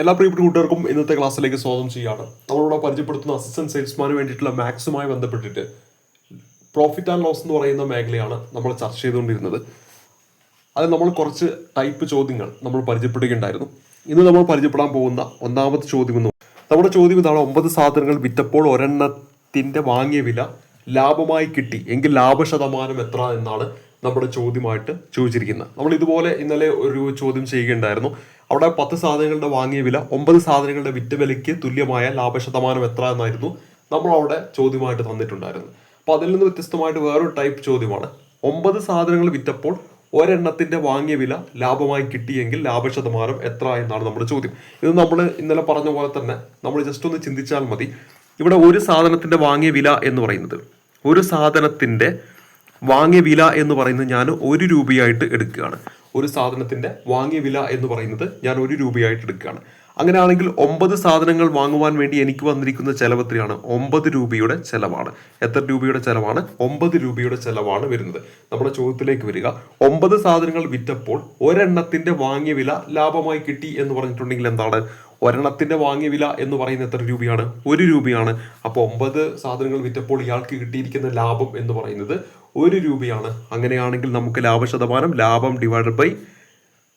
എല്ലാ പ്രിയപ്പെട്ട കൂട്ടുകാർക്കും ഇന്നത്തെ ക്ലാസ്സിലേക്ക് സ്വാഗതം ചെയ്യാണ് നമ്മളിവിടെ പരിചയപ്പെടുത്തുന്ന അസിസ്റ്റന്റ് സെയിൽസ്മാന് വേണ്ടിയിട്ടുള്ള മാക്സുമായി ബന്ധപ്പെട്ടിട്ട് പ്രോഫിറ്റ് ആൻഡ് ലോസ് എന്ന് പറയുന്ന മേഖലയാണ് നമ്മൾ ചർച്ച ചെയ്തുകൊണ്ടിരുന്നത്. അത് നമ്മൾ കുറച്ച് ടൈപ്പ് ചോദ്യങ്ങൾ നമ്മൾ പരിചയപ്പെടുകയുണ്ടായിരുന്നു. ഇന്ന് നമ്മൾ പരിചയപ്പെടാൻ പോകുന്ന ഒന്നാമത്തെ ചോദ്യം എന്ന് നമ്മുടെ ചോദ്യം ഇതാണ് ഒമ്പത് സാധനങ്ങൾ വിറ്റപ്പോൾ ഒരെണ്ണത്തിന്റെ വാങ്ങിയ വില ലാഭമായി കിട്ടി. എങ്കിൽ ലാഭ ശതമാനം എത്ര എന്നാണ് നമ്മുടെ ചോദ്യമായിട്ട് ചോദിച്ചിരിക്കുന്നത് നമ്മൾ ഇതുപോലെ ഇന്നലെ ഒരു ചോദ്യം ചെയ്യുകയുണ്ടായിരുന്നു. അവിടെ പത്ത് സാധനങ്ങളുടെ വാങ്ങിയ വില ഒമ്പത് സാധനങ്ങളുടെ വിറ്റ വിലയ്ക്ക് തുല്യമായ ലാഭശതമാനം എത്ര എന്നായിരുന്നു നമ്മൾ അവിടെ ചോദ്യമായിട്ട് തന്നിട്ടുണ്ടായിരുന്നു. അപ്പൊ അതിൽ നിന്ന് വ്യത്യസ്തമായിട്ട് വേറൊരു ടൈപ്പ് ചോദ്യമാണ്. ഒമ്പത് സാധനങ്ങൾ വിറ്റപ്പോൾ ഒരെണ്ണത്തിന്റെ വാങ്ങിയ വില ലാഭമായി കിട്ടിയെങ്കിൽ ലാഭശതമാനം എത്ര എന്നാണ് നമ്മുടെ ചോദ്യം. ഇത് നമ്മൾ ഇന്നലെ പറഞ്ഞ പോലെ തന്നെ നമ്മൾ ജസ്റ്റ് ഒന്ന് ചിന്തിച്ചാൽ മതി. ഇവിടെ ഒരു സാധനത്തിന്റെ വാങ്ങിയ വില എന്ന് പറയുന്നത് ഒരു സാധനത്തിന്റെ വാങ്ങിയ വില എന്ന് പറയുന്നത് ഞാൻ ഒരു രൂപയായിട്ട് എടുക്കുകയാണ്. ഒരു സാധനത്തിന്റെ വാങ്ങിയ വില എന്ന് പറയുന്നത് ഞാൻ ഒരു രൂപയായിട്ട് എടുക്കുകയാണ്. അങ്ങനെയാണെങ്കിൽ ഒമ്പത് സാധനങ്ങൾ വാങ്ങുവാൻ വേണ്ടി എനിക്ക് വന്നിരിക്കുന്ന ചെലവ് എത്രയാണ്? ഒമ്പത് രൂപയുടെ ചെലവാണ്. എത്ര രൂപയുടെ ചെലവാണ്? ഒമ്പത് രൂപയുടെ ചെലവാണ് വരുന്നത്. നമ്മുടെ ചോദ്യത്തിലേക്ക് വരിക. ഒമ്പത് സാധനങ്ങൾ വിറ്റപ്പോൾ ഒരെണ്ണത്തിന്റെ വാങ്ങിയ വില ലാഭമായി കിട്ടി എന്ന് പറഞ്ഞിട്ടുണ്ടെങ്കിൽ എന്താണ്? ഒരെണ്ണത്തിന്റെ വാങ്ങിയ വില എന്ന് പറയുന്നത് എത്ര രൂപയാണ്? ഒരു രൂപയാണ്. അപ്പോൾ ഒമ്പത് സാധനങ്ങൾ വിറ്റപ്പോൾ ഇയാൾക്ക് കിട്ടിയിരിക്കുന്ന ലാഭം എന്ന് പറയുന്നത് ഒരു രൂപയാണ്. അങ്ങനെയാണെങ്കിൽ നമുക്ക് ലാഭ ശതമാനം ലാഭം divided by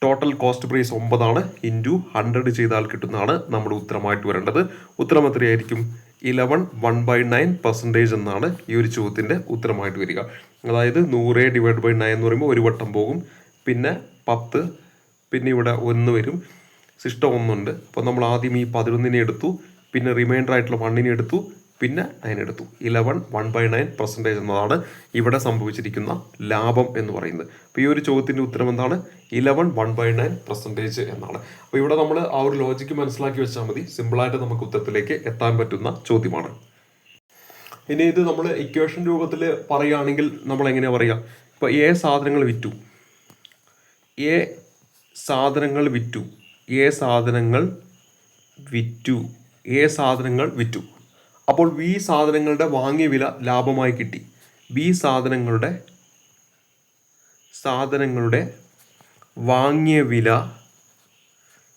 total cost price ഒമ്പതാണ്. Into hundred ചെയ്താൽ കിട്ടുന്നതാണ് നമ്മുടെ ഉത്തരമായിട്ട് വരേണ്ടത്. ഉത്തരം എത്രയായിരിക്കും? Eleven one by nine percentage എന്നാണ് ഈ ഒരു ചോദ്യത്തിന്റെ ഉത്തരമായിട്ട് വരിക. അതായത് നൂറ് ഡിവൈഡ് ബൈ നയൻ എന്ന് പറയുമ്പോൾ ഒരു വട്ടം പോകും. പിന്നെ പത്ത് പിന്നെ ഇവിടെ ഒന്ന് വരും. സിസ്റ്റം ഒന്നുണ്ട്. അപ്പോൾ നമ്മൾ ആദ്യം ഈ പതിനൊന്നിനെ എടുത്തു. പിന്നെ റിമൈൻഡർ ആയിട്ടുള്ള വണ്ണിനെ എടുത്തു. പിന്നെ അതിനെടുത്തു. Eleven one by nine percentage എന്നതാണ് ഇവിടെ സംഭവിച്ചിരിക്കുന്ന ലാഭം എന്ന് പറയുന്നത്. അപ്പോൾ ഈ ഒരു ചോദ്യത്തിന്റെ ഉത്തരം എന്താണ്? Eleven one by nine percentage എന്നാണ്. അപ്പോൾ ഇവിടെ നമ്മൾ ആ ഒരു ലോജിക്ക് മനസ്സിലാക്കി വെച്ചാൽ മതി. സിമ്പിളായിട്ട് നമുക്ക് ഉത്തരത്തിലേക്ക് എത്താൻ പറ്റുന്ന ചോദ്യമാണ്. ഇനി ഇത് നമ്മൾ ഇക്വേഷൻ രൂപത്തിൽ പറയുകയാണെങ്കിൽ നമ്മൾ എങ്ങനെയാണ് പറയുക? ഇപ്പോൾ എ സാധനങ്ങൾ വിറ്റു. എ സാധനങ്ങൾ വിറ്റു. എ സാധനങ്ങൾ വിറ്റു. എ സാധനങ്ങൾ വിറ്റു. അപ്പോൾ വി സാധനങ്ങളുടെ വാങ്ങിയ വില ലാഭമായി കിട്ടി. ബി സാധനങ്ങളുടെ സാധനങ്ങളുടെ വാങ്ങിയ വില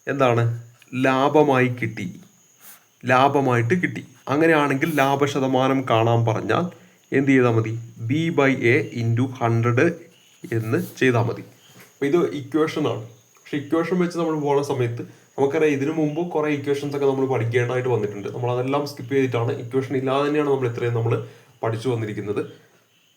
എന്താണ്? ലാഭമായി കിട്ടി. ലാഭമായിട്ട് കിട്ടി. അങ്ങനെയാണെങ്കിൽ ലാഭശതമാനം കാണാൻ പറഞ്ഞാൽ എന്ത് ചെയ്താൽ മതി? B by A into hundred എന്ന് ചെയ്താൽ മതി. അപ്പോൾ ഇത് ഇക്വേഷനാണ് പക്ഷെ ഇക്വേഷൻ വെച്ച് നമ്മൾ പോകുന്ന സമയത്ത് നമുക്കറിയാം ഇതിനു മുമ്പ് കുറേ ഇക്വേഷൻസ് ഒക്കെ നമ്മൾ പഠിക്കേണ്ടതായിട്ട് വന്നിട്ടുണ്ട്. നമ്മൾ അതെല്ലാം സ്കിപ്പ് ചെയ്തിട്ടാണ്. ഇക്വേഷൻ ഇല്ലാതെ തന്നെയാണ് നമ്മൾ ഇത്രയും നമ്മൾ പഠിച്ചു വന്നിരിക്കുന്നത്.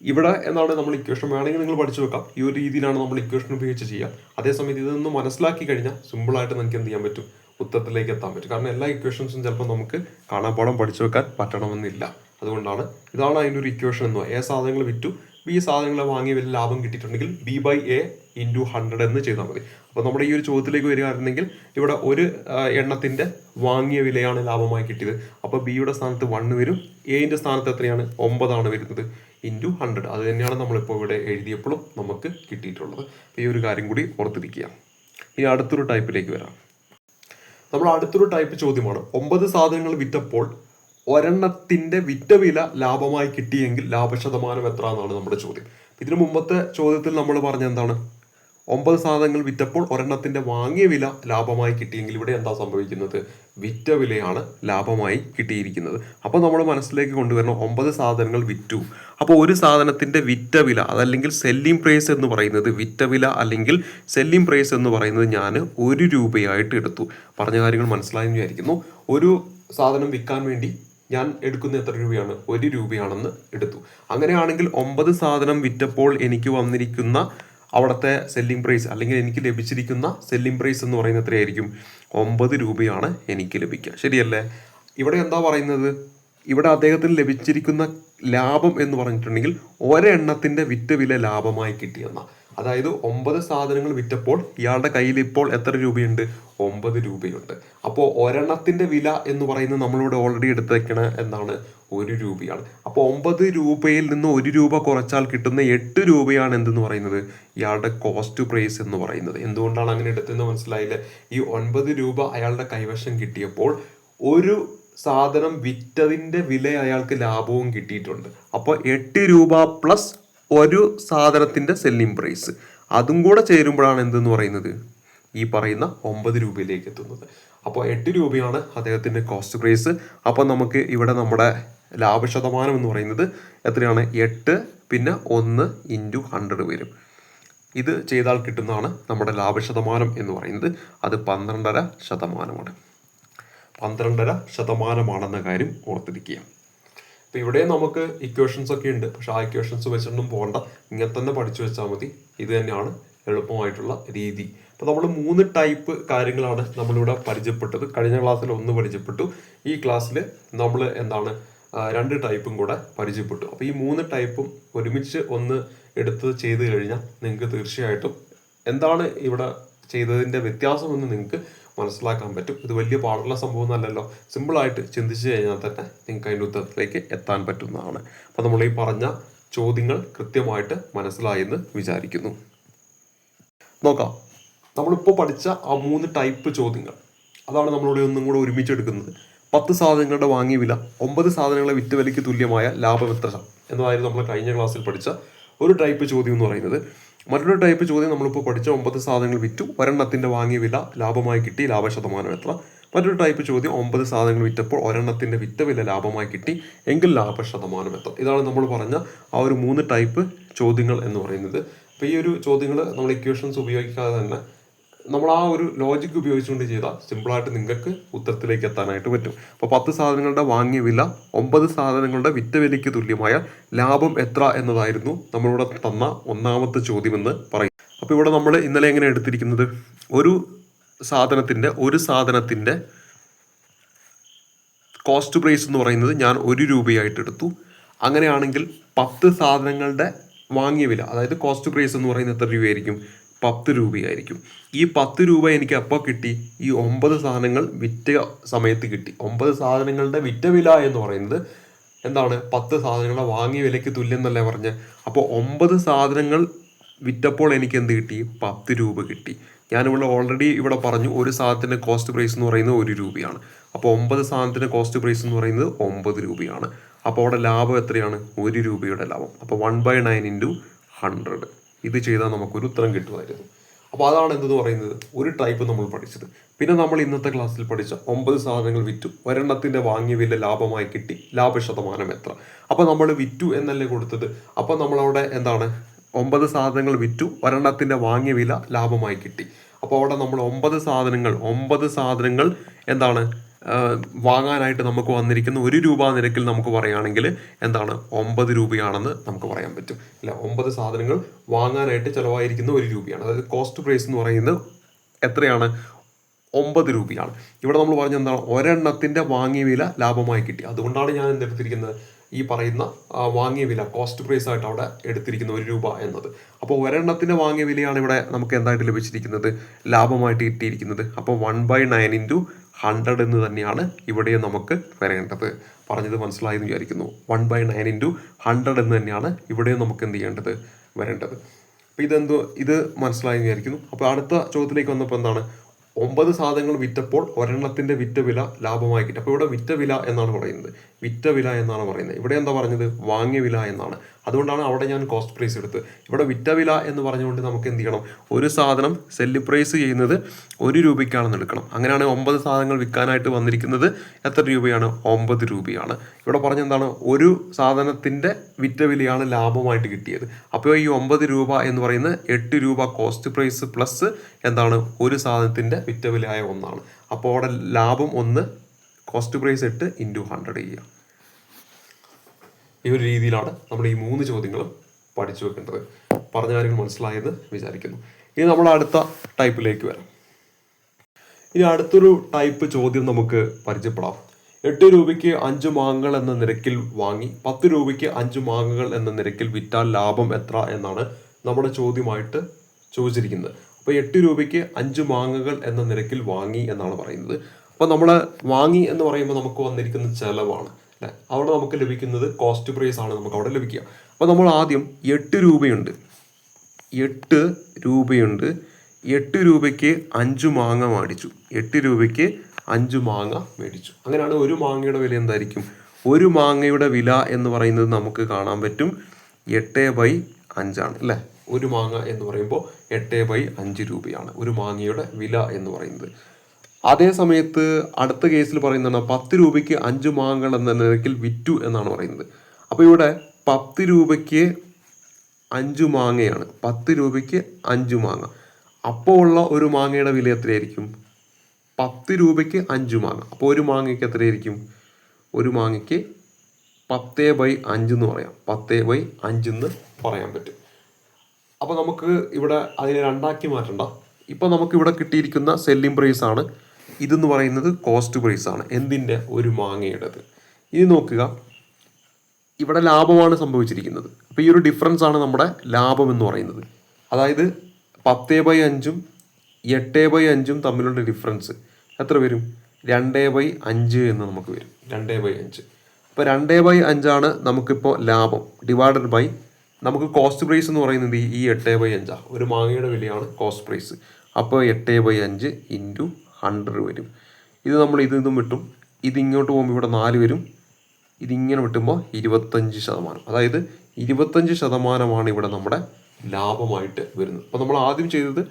ഇവിടെ എന്താണ് നമ്മൾ ഇക്വേഷൻ വേണമെങ്കിൽ നിങ്ങൾ പഠിച്ചു വെക്കാം. ഈ ഒരു രീതിയിലാണ് നമ്മൾ ഇക്വേഷൻ ഉപയോഗിച്ച് ചെയ്യുക അതേസമയത്ത് ഇതൊന്ന് മനസ്സിലാക്കി കഴിഞ്ഞാൽ സിമ്പിളായിട്ട് നമുക്ക് എന്ത് ചെയ്യാൻ പറ്റും? ഉത്തരത്തിലേക്ക് എത്താൻ പറ്റും. കാരണം എല്ലാ ഇക്വേഷൻസും ചിലപ്പോൾ നമുക്ക് കാണാപ്പാടം പഠിച്ചു വെക്കാൻ പറ്റണമെന്നില്ല. അതുകൊണ്ടാണ് ഇതാണ് അതിന്റെ ഒരു ഇക്വേഷൻ എന്ന് പറയുന്നത്. ഏ സാധനങ്ങൾ വിറ്റു. ബി സാധനങ്ങൾ വാങ്ങി വലിയ ലാഭം കിട്ടിയിട്ടുണ്ടെങ്കിൽ B by A into hundred എന്ന് ചെയ്താൽ മതി. അപ്പോൾ നമ്മുടെ ഈ ഒരു ചോദ്യത്തിലേക്ക് വരികയായിരുന്നെങ്കിൽ ഇവിടെ ഒരു എണ്ണത്തിന്റെ വാങ്ങിയ വിലയാണ് ലാഭമായി കിട്ടിയത്. അപ്പോൾ ബിയുടെ സ്ഥാനത്ത് വണ്ണ് വരും എന്റെ സ്ഥാനത്ത് എത്രയാണ്? ഒമ്പതാണ് വരുന്നത്. ഇന്റു ഹൺഡ്രഡ് അത് തന്നെയാണ് നമ്മളിപ്പോൾ ഇവിടെ എഴുതിയപ്പോഴും നമുക്ക് കിട്ടിയിട്ടുള്ളത്. ഈ ഒരു കാര്യം കൂടി ഓർത്തിരിക്കുക. ഇനി അടുത്തൊരു ടൈപ്പിലേക്ക് വരാം. നമ്മൾ അടുത്തൊരു ടൈപ്പ് ചോദ്യമാണ്. ഒമ്പത് സാധനങ്ങൾ വിറ്റപ്പോൾ ഒരെണ്ണത്തിന്റെ വിറ്റ വില ലാഭമായി കിട്ടിയെങ്കിൽ ലാഭശതമാനം എത്ര എന്നാണ് നമ്മുടെ ചോദ്യം. ഇതിനു മുമ്പത്തെ ചോദ്യത്തിൽ നമ്മൾ പറഞ്ഞ എന്താണ്? ഒമ്പത് സാധനങ്ങൾ വിറ്റപ്പോൾ ഒരെണ്ണത്തിന്റെ വാങ്ങിയ വില ലാഭമായി കിട്ടിയെങ്കിൽ ഇവിടെ എന്താ സംഭവിക്കുന്നത്? വിറ്റ വിലയാണ് ലാഭമായി കിട്ടിയിരിക്കുന്നത്. അപ്പോൾ നമ്മൾ മനസ്സിലേക്ക് കൊണ്ടുവരണം ഒമ്പത് സാധനങ്ങൾ വിറ്റു. അപ്പോൾ ഒരു സാധനത്തിന്റെ വിറ്റ വില അതല്ലെങ്കിൽ സെല്ലിംഗ് പ്രൈസ് എന്ന് പറയുന്നത് വിറ്റ വില അല്ലെങ്കിൽ സെല്ലിംഗ് പ്രൈസ് എന്ന് പറയുന്നത് ഞാൻ ഒരു രൂപയായിട്ട് എടുത്തു. പറഞ്ഞ കാര്യങ്ങൾ മനസ്സിലായെന്ന് വിചാരിക്കുന്നു. ഒരു സാധനം വിൽക്കാൻ വേണ്ടി ഞാൻ എടുക്കുന്ന എത്ര രൂപയാണ്? ഒരു രൂപയാണെന്ന് എടുത്തു. അങ്ങനെയാണെങ്കിൽ ഒമ്പത് സാധനം വിറ്റപ്പോൾ എനിക്ക് വന്നിരിക്കുന്ന അവിടുത്തെ സെല്ലിംഗ് പ്രൈസ് അല്ലെങ്കിൽ എനിക്ക് ലഭിച്ചിരിക്കുന്ന സെല്ലിംഗ് പ്രൈസ് എന്ന് പറയുന്നത് എത്രയായിരിക്കും? ഒമ്പത് രൂപയാണ് എനിക്ക് ലഭിക്കുക. ശരിയല്ലേ? ഇവിടെ എന്താ പറയുന്നത്? ഇവിടെ അദ്ദേഹത്തിന് ലഭിച്ചിരിക്കുന്ന ലാഭം എന്ന് പറഞ്ഞിട്ടുണ്ടെങ്കിൽ ഒരെണ്ണത്തിന്റെ വിറ്റ വില ലാഭമായി കിട്ടിയെന്ന അതായത് ഒമ്പത് സാധനങ്ങൾ വിറ്റപ്പോൾ ഇയാളുടെ കയ്യിൽ ഇപ്പോൾ എത്ര രൂപയുണ്ട്? ഒമ്പത് രൂപയുണ്ട്. അപ്പോൾ ഒരെണ്ണത്തിന്റെ വില എന്ന് പറയുന്നത് നമ്മളിവിടെ ഓൾറെഡി എടുത്ത് വെക്കണ എന്താണ് ഒരു രൂപയാണ്. അപ്പോൾ ഒമ്പത് രൂപയിൽ നിന്ന് ഒരു രൂപ കുറച്ചാൽ കിട്ടുന്ന എട്ട് രൂപയാണ് എന്തെന്ന് പറയുന്നത്? ഇയാളുടെ കോസ്റ്റ് പ്രൈസ് എന്ന് പറയുന്നത്. എന്തുകൊണ്ടാണ് അങ്ങനെ എടുത്തതെന്ന് മനസ്സിലായില്ല. ഈ ഒൻപത് രൂപ അയാളുടെ കൈവശം കിട്ടിയപ്പോൾ ഒരു സാധനം വിറ്റതിന്റെ വില അയാൾക്ക് ലാഭവും കിട്ടിയിട്ടുണ്ട്. അപ്പോൾ എട്ട് രൂപ പ്ലസ് ഒരു സാധനത്തിന്റെ സെല്ലിംഗ് പ്രൈസ് അതും കൂടെ ചേരുമ്പോഴാണ് എന്തെന്ന് പറയുന്നത്? ഈ പറയുന്ന ഒമ്പത് രൂപയിലേക്ക് എത്തുന്നത്. അപ്പോൾ എട്ട് രൂപയാണ് അദ്ദേഹത്തിന്റെ കോസ്റ്റ് പ്രൈസ് അപ്പോൾ നമുക്ക് ഇവിടെ നമ്മുടെ ലാഭശതമാനം എന്ന് പറയുന്നത് എത്രയാണ്? എട്ട് പിന്നെ ഒന്ന് ഇന്റു ഹൺഡ്രഡ് വരും. ഇത് ചെയ്താൽ കിട്ടുന്നതാണ് നമ്മുടെ ലാഭശതമാനം എന്ന് പറയുന്നത്. അത് പന്ത്രണ്ടര ശതമാനമാണ്. പന്ത്രണ്ടര ശതമാനമാണെന്ന കാര്യം ഓർത്തിരിക്കുക. അപ്പോൾ ഇവിടെ നമുക്ക് ഇക്വേഷൻസ് ഒക്കെ ഉണ്ട്. പക്ഷെ ആ ഇക്വേഷൻസ് വെച്ചൊന്നും പോകണ്ട ഇങ്ങനെ തന്നെ പഠിച്ചു വെച്ചാൽ മതി. ഇത് തന്നെയാണ് എളുപ്പമായിട്ടുള്ള രീതി. അപ്പോൾ നമ്മൾ മൂന്ന് ടൈപ്പ് കാര്യങ്ങളാണ് നമ്മളിവിടെ പരിചയപ്പെട്ടത്. കഴിഞ്ഞ ക്ലാസ്സിൽ ഒന്ന് പരിചയപ്പെട്ടു. ഈ ക്ലാസ്സിൽ നമ്മൾ എന്താണ് രണ്ട് ടൈപ്പും കൂടെ പരിചയപ്പെട്ടു. അപ്പോൾ ഈ മൂന്ന് ടൈപ്പും ഒരുമിച്ച് ഒന്ന് എടുത്ത് ചെയ്ത് കഴിഞ്ഞാൽ നിങ്ങൾക്ക് തീർച്ചയായിട്ടും എന്താണ് ഇവിടെ ചെയ്തതിന്റെ വ്യത്യാസമെന്ന് നിങ്ങൾക്ക് മനസ്സിലാക്കാൻ പറ്റും. ഇത് വലിയ പാടുള്ള സംഭവം അല്ലല്ലോ. സിമ്പിളായിട്ട് ചിന്തിച്ചു കഴിഞ്ഞാൽ തന്നെ നിങ്ങൾക്ക് അതിന്റെ ഉത്തരത്തിലേക്ക് എത്താൻ പറ്റുന്നതാണ്. അപ്പോൾ നമ്മൾ ഈ പറഞ്ഞ ചോദ്യങ്ങൾ കൃത്യമായിട്ട് മനസ്സിലായെന്ന് വിചാരിക്കുന്നു. നോക്കാം. നമ്മളിപ്പോൾ പഠിച്ച ആ മൂന്ന് ടൈപ്പ് ചോദ്യങ്ങൾ. അതാണ് നമ്മളിവിടെ ഒന്നും കൂടെ ഒരുമിച്ചെടുക്കുന്നത്. പത്ത് സാധനങ്ങളുടെ വാങ്ങിയ വില ഒമ്പത് സാധനങ്ങളെ വിറ്റ് വിലയ്ക്ക് തുല്യമായ ലാഭം എത്ര എന്നതായിരുന്നു നമ്മൾ കഴിഞ്ഞ ക്ലാസ്സിൽ പഠിച്ച ഒരു ടൈപ്പ് ചോദ്യം എന്ന് പറയുന്നത്. മറ്റൊരു ടൈപ്പ് ചോദ്യം നമ്മളിപ്പോൾ പഠിച്ച ഒമ്പത് സാധനങ്ങൾ വിറ്റു. ഒരെണ്ണത്തിന്റെ വാങ്ങിയ വില ലാഭമായി കിട്ടി ലാഭശതമാനം എത്ര? മറ്റൊരു ടൈപ്പ് ചോദ്യം ഒമ്പത് സാധനങ്ങൾ വിറ്റപ്പോൾ ഒരെണ്ണത്തിന്റെ വിറ്റ വില ലാഭമായി കിട്ടി എങ്കിൽ ലാഭശതമാനം എത്ര? ഇതാണ് നമ്മൾ പറഞ്ഞ ആ ഒരു മൂന്ന് ടൈപ്പ് ചോദ്യങ്ങൾ എന്ന് പറയുന്നത്. അപ്പോൾ ഈ ഒരു ചോദ്യങ്ങൾ നമ്മൾ ഇക്വേഷൻസ് ഉപയോഗിക്കാതെ തന്നെ നമ്മൾ ആ ഒരു ലോജിക് ഉപയോഗിച്ചുകൊണ്ട് ചെയ്താൽ സിമ്പിളായിട്ട് നിങ്ങൾക്ക് ഉത്തരത്തിലേക്ക് എത്താനായിട്ട് പറ്റും. അപ്പോൾ പത്ത് സാധനങ്ങളുടെ വാങ്ങിയ വില ഒമ്പത് സാധനങ്ങളുടെ വിറ്റ വിലയ്ക്ക് തുല്യമായ ലാഭം എത്ര എന്നതായിരുന്നു നമ്മളിവിടെ തന്ന ഒന്നാമത്തെ ചോദ്യമെന്ന് പറയും. അപ്പോൾ ഇവിടെ നമ്മൾ ഇന്നലെ എങ്ങനെ എടുത്തിരിക്കുന്നത്? ഒരു സാധനത്തിന്റെ ഒരു സാധനത്തിന്റെ കോസ്റ്റ് പ്രൈസ് എന്ന് പറയുന്നത് ഞാൻ ഒരു രൂപയായിട്ട് എടുത്തു. അങ്ങനെയാണെങ്കിൽ പത്ത് സാധനങ്ങളുടെ വാങ്ങിയ വില അതായത് കോസ്റ്റ് പ്രൈസ് എന്ന് പറയുന്നത് എത്ര രൂപയായിരിക്കും? പത്ത് രൂപയായിരിക്കും. ഈ പത്ത് രൂപ എനിക്ക് അപ്പോൾ കിട്ടി? ഈ ഒമ്പത് സാധനങ്ങൾ വിറ്റ സമയത്ത് കിട്ടി. ഒമ്പത് സാധനങ്ങളുടെ വിറ്റ വില എന്ന് പറയുന്നത് എന്താണ്? പത്ത് സാധനങ്ങളുടെ വാങ്ങിയ വിലയ്ക്ക് തുല്യം എന്നല്ലേ പറഞ്ഞ്. അപ്പോൾ ഒമ്പത് സാധനങ്ങൾ വിറ്റപ്പോൾ എനിക്ക് എന്ത് കിട്ടി? പത്ത് രൂപ കിട്ടി. ഞാനിവിടെ ഓൾറെഡി ഇവിടെ പറഞ്ഞു ഒരു സാധനത്തിന്റെ കോസ്റ്റ് പ്രൈസ് എന്ന് പറയുന്നത് ഒരു രൂപയാണ്. അപ്പോൾ ഒമ്പത് സാധനത്തിന്റെ കോസ്റ്റ് പ്രൈസ് എന്ന് പറയുന്നത് ഒമ്പത് രൂപയാണ്. അപ്പോൾ അവിടെ ലാഭം എത്രയാണ്? ഒരു രൂപയുടെ ലാഭം. അപ്പോൾ one by nine into hundred ഇത് ചെയ്താൽ നമുക്കൊരു ഉത്തരം കിട്ടുമായിരുന്നു. അപ്പോൾ അതാണ് എന്തെന്ന് പറയുന്നത്? ഒരു ടൈപ്പ് നമ്മൾ പഠിച്ചത്. പിന്നെ നമ്മൾ ഇന്നത്തെ ക്ലാസ്സിൽ പഠിച്ച ഒമ്പത് സാധനങ്ങൾ വിറ്റു. ഒരെണ്ണത്തിന്റെ വാങ്ങിയ വില ലാഭമായി കിട്ടി. ലാഭശതമാനം എത്ര? അപ്പോൾ നമ്മൾ വിറ്റു എന്നല്ലേ കൊടുത്തത്? അപ്പോൾ നമ്മളവിടെ എന്താണ്? ഒമ്പത് സാധനങ്ങൾ വിറ്റു. ഒരെണ്ണത്തിന്റെ വാങ്ങിയ വില ലാഭമായി കിട്ടി. അപ്പോൾ അവിടെ നമ്മൾ ഒമ്പത് സാധനങ്ങൾ ഒമ്പത് സാധനങ്ങൾ എന്താണ്? വാങ്ങാനായിട്ട് നമുക്ക് വന്നിരിക്കുന്ന ഒരു രൂപ നിരക്കിൽ നമുക്ക് പറയുകയാണെങ്കിൽ എന്താണ് ഒമ്പത് രൂപയാണെന്ന് നമുക്ക് പറയാൻ പറ്റും. അല്ല? ഒമ്പത് സാധനങ്ങൾ വാങ്ങാനായിട്ട് ചിലവായിരിക്കുന്ന ഒരു രൂപയാണ്. അതായത് കോസ്റ്റ് പ്രൈസ് എന്ന് പറയുന്നത് എത്രയാണ്? ഒമ്പത് രൂപയാണ്. ഇവിടെ നമ്മൾ പറഞ്ഞ എന്താണ്? ഒരെണ്ണത്തിന്റെ വാങ്ങിയ വില ലാഭമായി കിട്ടി. അതുകൊണ്ടാണ് ഞാൻ എന്തെടുത്തിരിക്കുന്നത് ഈ പറയുന്ന വാങ്ങിയ വില കോസ്റ്റ് പ്രൈസ് ആയിട്ട് അവിടെ എടുത്തിരിക്കുന്ന ഒരു രൂപ എന്നത്. അപ്പോൾ ഒരെണ്ണത്തിന്റെ വാങ്ങിയ വിലയാണ് ഇവിടെ നമുക്ക് എന്തായിട്ട് ലഭിച്ചിരിക്കുന്നത്? ലാഭമായിട്ട് കിട്ടിയിരിക്കുന്നത്. അപ്പോൾ one by nine into hundred എന്ന് തന്നെയാണ് ഇവിടെ നമുക്ക് വരേണ്ടത്. പറഞ്ഞത് മനസ്സിലായെന്ന് വിചാരിക്കുന്നു. One by nine into hundred എന്ന് തന്നെയാണ് ഇവിടെ നമുക്ക് എന്ത് ചെയ്യേണ്ടത്? വരേണ്ടത്. അപ്പോൾ ഇതെന്തോ ഇത് മനസ്സിലായെന്ന് വിചാരിക്കുന്നു. അപ്പോൾ അടുത്ത ചോദ്യത്തിലേക്ക് വന്നപ്പോൾ എന്താണ്? ഒമ്പത് സാധനങ്ങൾ വിറ്റപ്പോൾ ഒരെണ്ണത്തിന്റെ വിറ്റ വില ലാഭമായി കിട്ടും അപ്പോൾ ഇവിടെ വിറ്റ വില എന്നാണ് പറയുന്നത്. വിറ്റ വില എന്നാണ് പറയുന്നത്. ഇവിടെ എന്താ പറഞ്ഞത്? വാങ്ങിയ വില എന്നാണ്. അതുകൊണ്ടാണ് അവിടെ ഞാൻ കോസ്റ്റ് പ്രൈസ് എടുത്തത്. ഇവിടെ വിറ്റ വില എന്ന് പറഞ്ഞുകൊണ്ട് നമുക്ക് എന്ത് ചെയ്യണം? ഒരു സാധനം സെല്ല് പ്രൈസ് ചെയ്യുന്നത് ഒരു രൂപയ്ക്കാണെന്ന് എടുക്കണം. അങ്ങനെയാണ് ഒമ്പത് സാധനങ്ങൾ വിൽക്കാനായിട്ട് വന്നിരിക്കുന്നത്. എത്ര രൂപയാണ്? ഒമ്പത് രൂപയാണ്. ഇവിടെ പറഞ്ഞെന്താണ് ഒരു സാധനത്തിന്റെ വിറ്റ വിലയാണ് ലാഭമായിട്ട് കിട്ടിയത്. അപ്പോൾ ഈ ഒമ്പത് രൂപ എന്ന് പറയുന്നത് എട്ട് രൂപ കോസ്റ്റ് പ്രൈസ് പ്ലസ് എന്താണ്? ഒരു സാധനത്തിന്റെ വിറ്റ വിലയായ ഒന്നാണ്. അപ്പോൾ അവിടെ ലാഭം ഒന്ന് കോസ്റ്റ് പ്രൈസ് എട്ട് ഇന്റു ഹൺഡ്രഡ് ചെയ്യുക. ഈ ഒരു രീതിയിലാണ് നമ്മൾ ഈ മൂന്ന് ചോദ്യങ്ങളും പഠിച്ചു വെക്കേണ്ടത്. പറഞ്ഞ കാര്യങ്ങൾ മനസ്സിലായെന്ന് വിചാരിക്കുന്നു. ഇനി നമ്മൾ അടുത്ത ടൈപ്പിലേക്ക് വരാം. ഇനി അടുത്തൊരു ടൈപ്പ് ചോദ്യം നമുക്ക് പരിചയപ്പെടാം. എട്ട് രൂപയ്ക്ക് അഞ്ച് മാങ്ങകൾ എന്ന നിരക്കിൽ വാങ്ങി പത്ത് രൂപയ്ക്ക് അഞ്ച് മാങ്ങകൾ എന്ന നിരക്കിൽ വിറ്റാൽ ലാഭം എത്ര എന്നാണ് നമ്മുടെ ചോദ്യമായിട്ട് ചോദിച്ചിരിക്കുന്നത്. അപ്പോൾ എട്ട് രൂപയ്ക്ക് അഞ്ച് മാങ്ങകൾ എന്ന നിരക്കിൽ വാങ്ങി എന്നാണ് പറയുന്നത്. അപ്പോൾ നമ്മൾ വാങ്ങി എന്ന് പറയുമ്പോൾ നമുക്ക് വന്നിരിക്കുന്ന ചെലവാണ്. അവിടെ നമുക്ക് ലഭിക്കുന്നത് കോസ്റ്റ് പ്രൈസ് ആണ് നമുക്ക് അവിടെ ലഭിക്കുക. അപ്പോൾ നമ്മൾ ആദ്യം എട്ട് രൂപയുണ്ട്. എട്ട് രൂപയുണ്ട്. എട്ട് രൂപയ്ക്ക് അഞ്ച് മാങ്ങ മേടിച്ചു. എട്ട് രൂപയ്ക്ക് അഞ്ച് മാങ്ങ മേടിച്ചു. അങ്ങനെയാണ് ഒരു മാങ്ങയുടെ വില എന്തായിരിക്കും? ഒരു മാങ്ങയുടെ വില എന്ന് പറയുന്നത് നമുക്ക് കാണാൻ പറ്റും എട്ട് ബൈ അഞ്ചാണ് അല്ലേ? ഒരു മാങ്ങ എന്ന് പറയുമ്പോൾ എട്ട് ബൈ അഞ്ച് രൂപയാണ് ഒരു മാങ്ങയുടെ വില എന്ന് പറയുന്നത്. അതേ സമയത്ത് അടുത്ത കേസിൽ പറയുന്നതാണ് പത്ത് രൂപയ്ക്ക് അഞ്ച് മാങ്ങകൾ എന്ന നിരക്കിൽ വിറ്റു എന്നാണ് പറയുന്നത്. അപ്പോൾ ഇവിടെ പത്ത് രൂപയ്ക്ക് അഞ്ച് മാങ്ങയാണ്. പത്ത് രൂപയ്ക്ക് അഞ്ച് മാങ്ങ. അപ്പോൾ ഉള്ള ഒരു മാങ്ങയുടെ വില എത്രയായിരിക്കും? പത്ത് രൂപയ്ക്ക് അഞ്ച് മാങ്ങ. അപ്പോൾ ഒരു മാങ്ങയ്ക്ക് എത്രയായിരിക്കും? ഒരു മാങ്ങയ്ക്ക് പത്തേ ബൈ അഞ്ച് എന്ന് പറയാം. പത്തേ ബൈ അഞ്ച് എന്ന് പറയാൻ പറ്റും. അപ്പോൾ നമുക്ക് ഇവിടെ അതിനെ രണ്ടാക്കി മാറ്റണ്ട. ഇപ്പോൾ നമുക്ക് ഇവിടെ കിട്ടിയിരിക്കുന്ന സെല്ലിംഗ് പ്രൈസ് ആണ് ഇതെന്ന് പറയുന്നത് കോസ്റ്റ് പ്രൈസ് ആണ് എന്തിന്റെ ഒരു മാങ്ങയുടേത്. ഇനി നോക്കുക ഇവിടെ ലാഭമാണ് സംഭവിച്ചിരിക്കുന്നത്. അപ്പോൾ ഈ ഒരു ഡിഫറൻസ് ആണ് നമ്മുടെ ലാഭം എന്ന് പറയുന്നത്. അതായത് പത്തേ ബൈ അഞ്ചും എട്ട് ബൈ അഞ്ചും തമ്മിലുള്ള ഡിഫറൻസ് എത്ര വരും? രണ്ടേ ബൈ അഞ്ച് എന്ന് നമുക്ക് വരും. രണ്ടേ ബൈ അഞ്ച്. അപ്പോൾ രണ്ടേ ബൈ അഞ്ചാണ് നമുക്കിപ്പോൾ ലാഭം. ഡിവൈഡഡ് ബൈ നമുക്ക് കോസ്റ്റ് പ്രൈസ് എന്ന് പറയുന്നത് ഈ എട്ട് ബൈ അഞ്ചാണ് ഒരു മാങ്ങയുടെ വിലയാണ് കോസ്റ്റ് പ്രൈസ് അപ്പോൾ എട്ട് ബൈ അഞ്ച് ഇന്റു ഹൺഡ്രഡ് വരും. ഇത് നമ്മൾ ഇത് ഇതും വിട്ടും. ഇതിങ്ങോട്ട് പോകുമ്പോൾ ഇവിടെ നാല് വരും. ഇതിങ്ങനെ വിട്ടുമ്പോൾ ഇരുപത്തഞ്ച് ശതമാനം. അതായത് ഇരുപത്തഞ്ച് ശതമാനമാണ് ഇവിടെ നമ്മുടെ ലാഭമായിട്ട് വരുന്നത്. അപ്പോൾ നമ്മൾ ആദ്യം ചെയ്തത്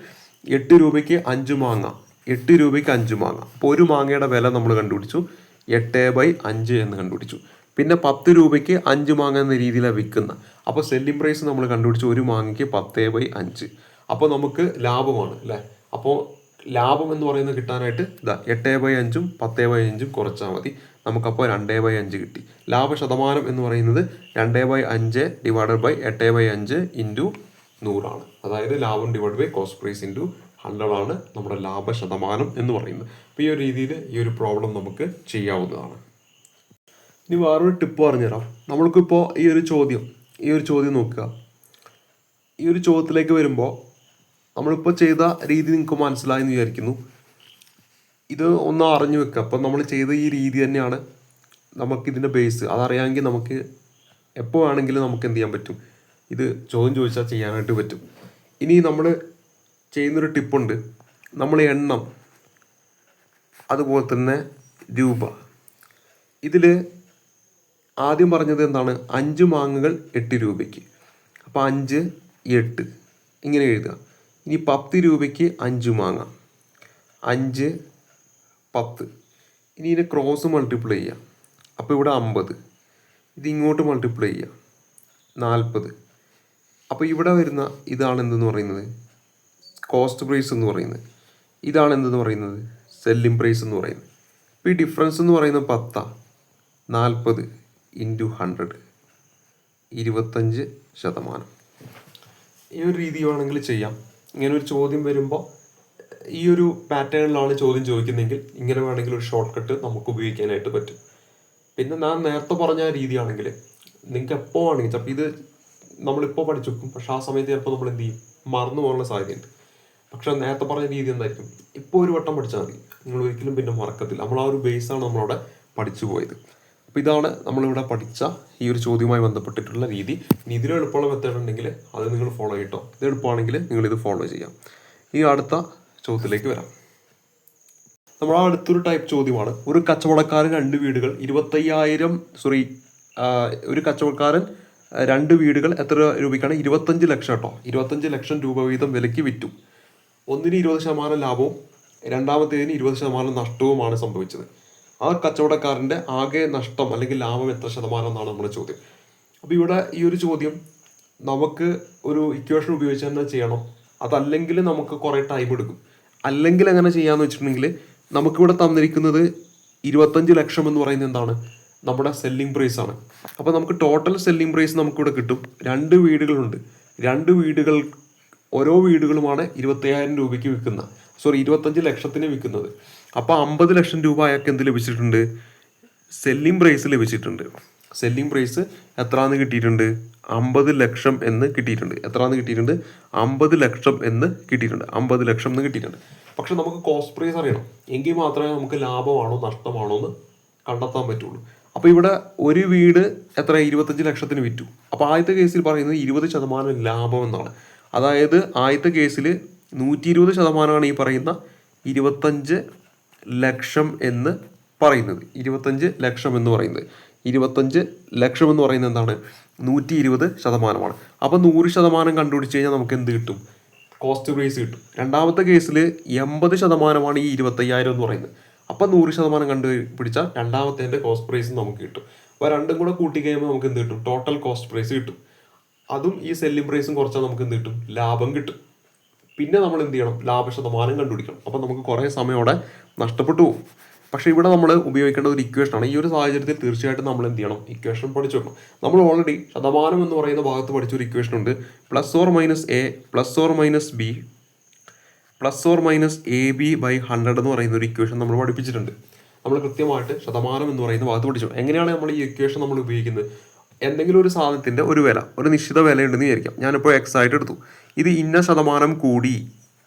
എട്ട് രൂപയ്ക്ക് അഞ്ച് മാങ്ങ. എട്ട് രൂപയ്ക്ക് അഞ്ച് മാങ്ങ. അപ്പോൾ ഒരു മാങ്ങയുടെ വില നമ്മൾ കണ്ടുപിടിച്ചു. എട്ട് ബൈ അഞ്ച് എന്ന് കണ്ടുപിടിച്ചു. പിന്നെ പത്ത് രൂപയ്ക്ക് അഞ്ച് മാങ്ങ എന്ന രീതിയിലാണ് വിൽക്കുന്നത്. അപ്പോൾ സെല്ലിംഗ് പ്രൈസ് നമ്മൾ കണ്ടുപിടിച്ചു ഒരു മാങ്ങയ്ക്ക് പത്ത് ബൈ അഞ്ച്. അപ്പോൾ നമുക്ക് ലാഭമാണ് അല്ലേ? അപ്പോൾ ലാഭം എന്ന് പറയുന്നത് കിട്ടാനായിട്ട് ഇതാ എട്ട് ബൈ അഞ്ചും പത്ത് ബൈ അഞ്ചും കുറച്ചാൽ മതി. നമുക്കപ്പോൾ രണ്ട് ബൈ അഞ്ച് കിട്ടി. ലാഭ ശതമാനം എന്ന് പറയുന്നത് രണ്ട് ബൈ അഞ്ച് ഡിവൈഡഡ് ബൈ എട്ട് ബൈ അഞ്ച് ഇന്റു നൂറാണ്. അതായത് ലാഭം divide by cost price into hundred ആണ് നമ്മുടെ ലാഭ ശതമാനം എന്ന് പറയുന്നത്. അപ്പോൾ ഈ ഒരു രീതിയിൽ ഈ ഒരു പ്രോബ്ലം നമുക്ക് ചെയ്യാവുന്നതാണ്. ഇനി വേറൊരു ടിപ്പ് പറഞ്ഞുതരാം. നമ്മൾക്കിപ്പോൾ ഈ ഒരു ചോദ്യം ഈ ഒരു ചോദ്യം നോക്കുക. ഈ ഒരു ചോദ്യത്തിലേക്ക് വരുമ്പോൾ നമ്മളിപ്പോൾ ചെയ്ത രീതി നിങ്ങൾക്ക് മനസ്സിലായെന്ന് വിചാരിക്കുന്നു. ഇത് ഒന്ന് അറിഞ്ഞു വെക്കുക അപ്പം നമ്മൾ ചെയ്ത ഈ രീതി തന്നെയാണ് നമുക്കിതിന്റെ ബേസ് അതറിയാമെങ്കിൽ നമുക്ക് എപ്പോൾ വേണമെങ്കിലും നമുക്ക് എന്ത് ചെയ്യാൻ പറ്റും. ഇത് ചോദ്യം ചോദിച്ചാൽ ചെയ്യാനായിട്ട് പറ്റും. ഇനി നമ്മൾ ചെയ്യുന്നൊരു ടിപ്പുണ്ട് നമ്മൾ എണ്ണം അതുപോലെ തന്നെ രൂപ. ഇതിൽ ആദ്യം പറഞ്ഞത് എന്താണ്? അഞ്ച് മാങ്ങകൾ എട്ട് രൂപയ്ക്ക്. അപ്പോൾ അഞ്ച് എട്ട്. ഇങ്ങനെ എഴുതുക. ഇനി പത്ത് രൂപയ്ക്ക് അഞ്ച് മാങ്ങ. അഞ്ച് പത്ത്. ഇനി ഇതിനെ ക്രോസ് മൾട്ടിപ്ലൈ ചെയ്യുക അപ്പോൾ ഇവിടെ അമ്പത്. ഇത് ഇങ്ങോട്ട് മൾട്ടിപ്ലൈ ചെയ്യുക നാൽപ്പത്. അപ്പോൾ ഇവിടെ വരുന്ന ഇതാണ് എന്തെന്ന് പറയുന്നത്? കോസ്റ്റ് പ്രൈസ് എന്ന് പറയുന്നത്. ഇതാണ് എന്തെന്ന് പറയുന്നത്? സെല്ലിംഗ് പ്രൈസ് എന്ന് പറയുന്നത്. ഇപ്പോൾ ഈ ഡിഫറൻസ് എന്ന് പറയുന്നത് പത്താ. നാൽപ്പത് ഇന്റു ഹൺഡ്രഡ് ഇരുപത്തഞ്ച് ശതമാനം. ഈ ഒരു രീതി വേണമെങ്കിൽ ചെയ്യാം. ഇങ്ങനെ ഒരു ചോദ്യം വരുമ്പോൾ ഈ ഒരു പാറ്റേണിലാണ് ചോദ്യം ചോദിക്കുന്നതെങ്കിൽ ഇങ്ങനെ വേണമെങ്കിൽ ഒരു ഷോർട്ട് കട്ട് നമുക്ക് ഉപയോഗിക്കാനായിട്ട് പറ്റും. പിന്നെ ഞാൻ നേരത്തെ പറഞ്ഞ രീതിയാണെങ്കിൽ നിങ്ങൾക്ക് എപ്പോൾ ആണെങ്കിൽ ചിലപ്പോൾ ഇത് നമ്മളിപ്പോൾ പഠിച്ചു വെക്കും പക്ഷെ ആ സമയത്ത് ചിലപ്പോൾ നമ്മൾ എന്ത് ചെയ്യും? മറന്നു പോകാനുള്ള സാധ്യതയുണ്ട്. പക്ഷെ നേരത്തെ പറഞ്ഞ രീതി എന്തായിരിക്കും? ഇപ്പോൾ ഒരു വട്ടം പഠിച്ചാൽ മതി. നിങ്ങൾ ഒരിക്കലും പിന്നെ മറക്കത്തില്ല. നമ്മൾ ആ ഒരു ബേസാണ് നമ്മളവിടെ പഠിച്ചു പോയത്. അപ്പോൾ ഇതാണ് നമ്മളിവിടെ പഠിച്ച ഈ ഒരു ചോദ്യവുമായി ബന്ധപ്പെട്ടിട്ടുള്ള രീതി. ഇനി ഇതിലും എളുപ്പമുള്ള മെത്തേഡ് ഉണ്ടെങ്കിൽ അത് നിങ്ങൾ ഫോളോ ചെയ്യട്ടോ. ഇത് എളുപ്പമാണെങ്കിൽ നിങ്ങൾ ഇത് ഫോളോ ചെയ്യാം. ഈ അടുത്ത ചോദ്യത്തിലേക്ക് വരാം. നമ്മൾ അടുത്തൊരു ടൈപ്പ് ചോദ്യമാണ്. ഒരു കച്ചവടക്കാരൻ രണ്ട് വീടുകൾ ഇരുപത്തയ്യായിരം സോറി ഒരു കച്ചവടക്കാരൻ രണ്ട് വീടുകൾ എത്ര രൂപയ്ക്കാണ്? ഇരുപത്തഞ്ച് ലക്ഷം കേട്ടോ. ഇരുപത്തഞ്ച് ലക്ഷം രൂപ വീതം വിലയ്ക്ക് വിറ്റു. ഒന്നിന് ഇരുപത് ശതമാനം ലാഭവും രണ്ടാമത്തേതിന് ഇരുപത് ശതമാനം നഷ്ടവുമാണ് സംഭവിച്ചത്. ആ കച്ചവടക്കാരന്റെ ആകെ നഷ്ടം അല്ലെങ്കിൽ ലാഭം എത്ര ശതമാനം എന്നാണ് നമ്മുടെ ചോദ്യം. അപ്പോൾ ഇവിടെ ഈ ഒരു ചോദ്യം നമുക്ക് ഒരു ഇക്വേഷൻ ഉപയോഗിച്ച് തന്നെ ചെയ്യണം. അതല്ലെങ്കിൽ നമുക്ക് കുറേ ടൈം എടുക്കും. അല്ലെങ്കിൽ എങ്ങനെ ചെയ്യാമെന്ന് വെച്ചിട്ടുണ്ടെങ്കിൽ നമുക്കിവിടെ തന്നിരിക്കുന്നത് ഇരുപത്തഞ്ച് ലക്ഷം എന്ന് പറയുന്നത് എന്താണ്? നമ്മുടെ സെല്ലിംഗ് പ്രൈസ് ആണ്. അപ്പോൾ നമുക്ക് ടോട്ടൽ സെല്ലിംഗ് പ്രൈസ് നമുക്കിവിടെ കിട്ടും. രണ്ട് വീടുകളുണ്ട്. രണ്ട് വീടുകൾ ഓരോ വീടുകളുമാണ് ഇരുപത്തയ്യായിരം രൂപയ്ക്ക് വിൽക്കുന്ന. സോറി ഇരുപത്തഞ്ച് ലക്ഷത്തിന് വിൽക്കുന്നത്. അപ്പോൾ അമ്പത് ലക്ഷം രൂപ അയാൾക്ക് എന്ത് ലഭിച്ചിട്ടുണ്ട്? സെല്ലിംഗ് പ്രൈസ് ലഭിച്ചിട്ടുണ്ട്. സെല്ലിംഗ് പ്രൈസ് എത്രാന്ന് കിട്ടിയിട്ടുണ്ട്? അമ്പത് ലക്ഷം എന്ന് കിട്ടിയിട്ടുണ്ട്. എത്രാന്ന് കിട്ടിയിട്ടുണ്ട്? അമ്പത് ലക്ഷം എന്ന് കിട്ടിയിട്ടുണ്ട്. അമ്പത് ലക്ഷം എന്ന് കിട്ടിയിട്ടുണ്ട്. പക്ഷെ നമുക്ക് കോസ്റ്റ് പ്രൈസ് അറിയണം. എങ്കിൽ മാത്രമേ നമുക്ക് ലാഭമാണോ നഷ്ടമാണോ എന്ന് കണ്ടെത്താൻ പറ്റുള്ളൂ. അപ്പോൾ ഇവിടെ ഒരു വീട് എത്ര? ഇരുപത്തഞ്ച് ലക്ഷത്തിന് വിറ്റു. അപ്പോൾ ആദ്യത്തെ കേസിൽ പറയുന്നത് ഇരുപത് ശതമാനം ലാഭം എന്നാണ്. അതായത് ആദ്യത്തെ കേസിൽ നൂറ്റി ഇരുപത് ശതമാനമാണ് ഈ പറയുന്ന ഇരുപത്തഞ്ച് ലക്ഷം എന്ന് പറയുന്നത്. ഇരുപത്തഞ്ച് ലക്ഷം എന്ന് പറയുന്നത്. ഇരുപത്തഞ്ച് ലക്ഷം എന്ന് പറയുന്നത് എന്താണ്? നൂറ്റി ഇരുപത് ശതമാനമാണ്. അപ്പോൾ നൂറ് ശതമാനം കണ്ടുപിടിച്ച് കഴിഞ്ഞാൽ നമുക്ക് എന്ത് കിട്ടും? കോസ്റ്റ് പ്രൈസ് കിട്ടും. രണ്ടാമത്തെ കേസിൽ എൺപത് ശതമാനമാണ് ഈ ഇരുപത്തയ്യായിരം എന്ന് പറയുന്നത്. അപ്പം നൂറ് ശതമാനം കണ്ടുപിടിച്ചാൽ രണ്ടാമത്തേന്റെ കോസ്റ്റ് പ്രൈസ് നമുക്ക് കിട്ടും. അപ്പോൾ രണ്ടും കൂടെ കൂട്ടി കഴിയുമ്പോൾ നമുക്ക് എന്ത് കിട്ടും? ടോട്ടൽ കോസ്റ്റ് പ്രൈസ് കിട്ടും. അതും ഈ സെല്ലിംഗ് പ്രൈസും കുറച്ചാൽ നമുക്ക് എന്ത് കിട്ടും? ലാഭം കിട്ടും. പിന്നെ നമ്മൾ എന്ത് ചെയ്യണം? ലാഭശതമാനം കണ്ടുപിടിക്കണം. അപ്പം നമുക്ക് കുറേ സമയം അവിടെ നഷ്ടപ്പെട്ടു പോകും. പക്ഷേ ഇവിടെ നമ്മൾ ഉപയോഗിക്കേണ്ട ഒരു ഇക്വേഷനാണ് ഈ ഒരു സാഹചര്യത്തിൽ തീർച്ചയായിട്ടും നമ്മൾ എന്ത് ചെയ്യണം? ഇക്വേഷൻ പഠിച്ചു വെക്കണം നമ്മൾ ഓൾറെഡി ശതമാനം എന്ന് പറയുന്ന ഭാഗത്ത് പഠിച്ച ഒരു ഇക്വേഷൻ ഉണ്ട്. Plus or minus A plus or minus B plus or minus A B by hundred എന്ന് പറയുന്ന ഒരു ഇക്വേഷൻ നമ്മൾ പഠിപ്പിച്ചിട്ടുണ്ട്. നമ്മൾ കൃത്യമായിട്ട് ശതമാനം എന്ന് പറയുന്ന ഭാഗത്ത് പഠിച്ചു എങ്ങനെയാണ് നമ്മൾ ഈ ഇക്വേഷൻ നമ്മൾ ഉപയോഗിക്കുന്നത്? എന്തെങ്കിലും ഒരു സാധനത്തിന്റെ ഒരു വില ഒരു നിശ്ചിത വിലയുണ്ടെന്ന് വിചാരിക്കാം. ഞാനിപ്പോൾ എക്സ് ആയിട്ട് എടുത്തു. ഇത് ഇന്ന ശതമാനം കൂടി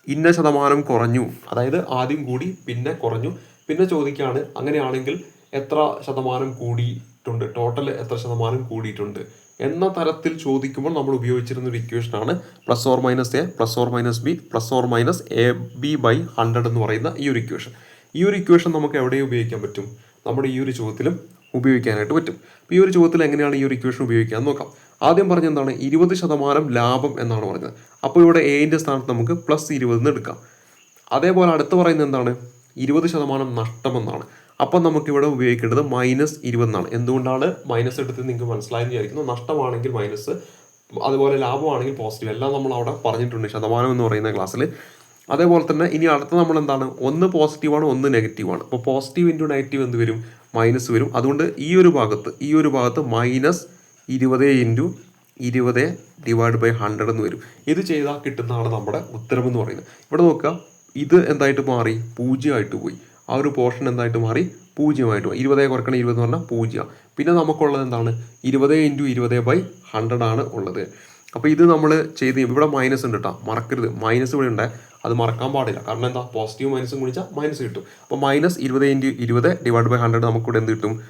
ഇന്ന ശതമാനം കുറഞ്ഞു. അതായത് ആദ്യം കൂടി പിന്നെ കുറഞ്ഞു. പിന്നെ ചോദിക്കുകയാണ് അങ്ങനെയാണെങ്കിൽ എത്ര ശതമാനം കൂടിയിട്ടുണ്ട്? ടോട്ടൽ എത്ര ശതമാനം കൂടിയിട്ടുണ്ട്? എന്ന തരത്തിൽ ചോദിക്കുമ്പോൾ നമ്മൾ ഉപയോഗിച്ചിരുന്ന ഒരു ഇക്വേഷനാണ് plus or minus A plus or minus B plus or minus A B by hundred എന്ന് പറയുന്ന ഈ ഒരു ഇക്വേഷൻ ഈ ഒരു ഇക്വേഷൻ നമുക്ക് എവിടെ ഉപയോഗിക്കാൻ പറ്റും? നമ്മുടെ ഈ ഒരു ചോദ്യത്തിലും ഉപയോഗിക്കാനായിട്ട് പറ്റും. അപ്പോൾ ഈ ഒരു ചോദ്യത്തിൽ എങ്ങനെയാണ് ഈ ഒരു ഇക്വേഷൻ ഉപയോഗിക്കുക എന്ന് നോക്കാം. ആദ്യം പറഞ്ഞ എന്താണ് ഇരുപത് ശതമാനം ലാഭം എന്നാണ് പറഞ്ഞത്. അപ്പോൾ ഇവിടെ എയിന്റെ സ്ഥാനത്ത് നമുക്ക് പ്ലസ് ഇരുപത് എടുക്കാം. അതേപോലെ അടുത്ത് പറയുന്നത് എന്താണ്? ഇരുപത് ശതമാനം നഷ്ടമെന്നാണ് അപ്പം നമുക്കിവിടെ ഉപയോഗിക്കേണ്ടത് മൈനസ് ഇരുപതെന്നാണ് എന്തുകൊണ്ടാണ് മൈനസ് എടുത്ത് നിങ്ങൾക്ക് മനസ്സിലായെന്ന് വിചാരിക്കുന്നു. നഷ്ടമാണെങ്കിൽ മൈനസ് അതുപോലെ ലാഭമാണെങ്കിൽ പോസിറ്റീവ് എല്ലാം നമ്മൾ അവിടെ പറഞ്ഞിട്ടുണ്ട് ശതമാനം എന്ന് പറയുന്ന ക്ലാസ്സിൽ അതേപോലെ തന്നെ ഇനി അടുത്ത നമ്മൾ എന്താണ് ഒന്ന് പോസിറ്റീവാണ് ഒന്ന് നെഗറ്റീവാണ് അപ്പോൾ പോസിറ്റീവ് ഇന്റു നെഗറ്റീവ് എന്ത് വരും? മൈനസ് വരും. അതുകൊണ്ട് ഈ ഒരു ഭാഗത്ത് ഈ ഒരു ഭാഗത്ത് മൈനസ് ഇരുപത് ഇന്റു ഇരുപത് ഡിവൈഡ് ബൈ ഹൺഡ്രഡ് എന്ന് വരും. ഇത് ചെയ്താൽ കിട്ടുന്നതാണ് നമ്മുടെ ഉത്തരം എന്ന് പറയുന്നത്. ഇവിടെ നോക്കുക ഇത് എന്തായിട്ട് മാറി? പൂജ്യമായിട്ട് പോയി. ആ ഒരു പോർഷൻ എന്തായിട്ട് മാറി? പൂജ്യമായിട്ട് പോയി. ഇരുപതേ കുറക്കണം ഇരുപത് എന്ന് പറഞ്ഞാൽ പൂജ്യം പിന്നെ നമുക്കുള്ളത് എന്താണ്? ഇരുപത് ഇന്റു ഇരുപത് ബൈ ഹൺഡ്രഡ് ആണ് ഉള്ളത്. അപ്പോൾ ഇത് നമ്മൾ ചെയ്ത് ഇവിടെ മൈനസ് ഉണ്ട് കേട്ടോ മറക്കരുത്. മൈനസ് ഇവിടെ ഉണ്ട്. അത് മറക്കാൻ പാടില്ല. കാരണം എന്താ? പോസിറ്റീവ് മൈനസും ഗുണിച്ചാൽ മൈനസ് കിട്ടും. അപ്പോൾ മൈനസ് ഇരുപത് ഇന്റു ഇരുപത് ഡിവൈഡ് ബൈ ഹൺഡ്രഡ് നമുക്കിവിടെ എന്ത് കിട്ടും?